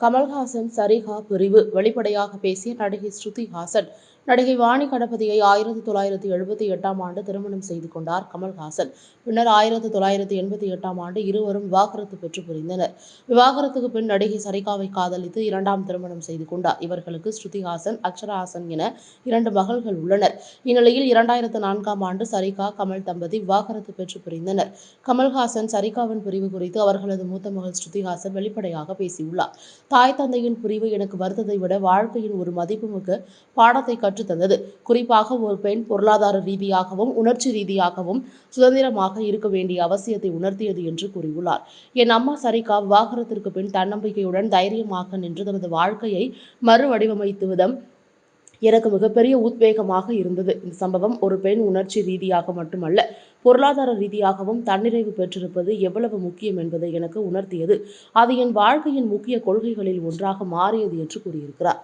கமல்ஹாசன் சரிகா பிரிவு. வெளிப்படையாக பேசிய நடிகை ஸ்ருதி ஹாசன். நடிகை வாணி கணபதியை ஆயிரத்தி தொள்ளாயிரத்தி எழுபத்தி எட்டாம் ஆண்டு திருமணம் செய்து கொண்டார் கமல்ஹாசன். பின்னர் ஆயிரத்தி தொள்ளாயிரத்தி எண்பத்தி எட்டாம் ஆண்டு இருவரும் விவாகரத்து பெற்று புரிந்தனர். விவாகரத்துக்கு பின் நடிகை சரிகாவை காதலித்து இரண்டாம் திருமணம் செய்து கொண்டார். இவர்களுக்கு ஸ்ருதிஹாசன் அக்ஷரஹாசன் என இரண்டு மகள்கள் உள்ளனர். இந்நிலையில் இரண்டாயிரத்து நான்காம் ஆண்டு சரிகா கமல் தம்பதி விவாகரத்து பெற்று புரிந்தனர். கமல்ஹாசன் சரிகாவின் பிரிவு குறித்து அவர்களது மூத்த மகள் ஸ்ருதிஹாசன் வெளிப்படையாக பேசியுள்ளார். தாய் தந்தையின் பிரிவு எனக்கு வருத்ததை விட வாழ்க்கையின் ஒரு மதிப்புமிக்க பாடத்தை கற்று கற்றுத்தந்தது குறிப்பாக ஒரு பெண் பொருளாதார ரீதியாகவும் உணர்ச்சி ரீதியாகவும் சுதந்திரமாக இருக்க வேண்டிய அவசியத்தை உணர்த்தியது என்று கூறியுள்ளார். என் அம்மா சரிகா விவாகரத்திற்கு பின் தன்னம்பிக்கையுடன் தைரியமாக நின்று தனது வாழ்க்கையை மறுவடிவமைத்து விதம் எனக்கு மிகப்பெரிய உத்வேகமாக இருந்தது. இந்த சம்பவம் ஒரு பெண் உணர்ச்சி ரீதியாக மட்டுமல்ல பொருளாதார ரீதியாகவும் தன்னிறைவு பெற்றிருப்பது எவ்வளவு முக்கியம் என்பதை எனக்கு உணர்த்தியது. அது என் வாழ்க்கையின் முக்கிய கொள்கைகளில் ஒன்றாக மாறியது என்று கூறியிருக்கிறார்.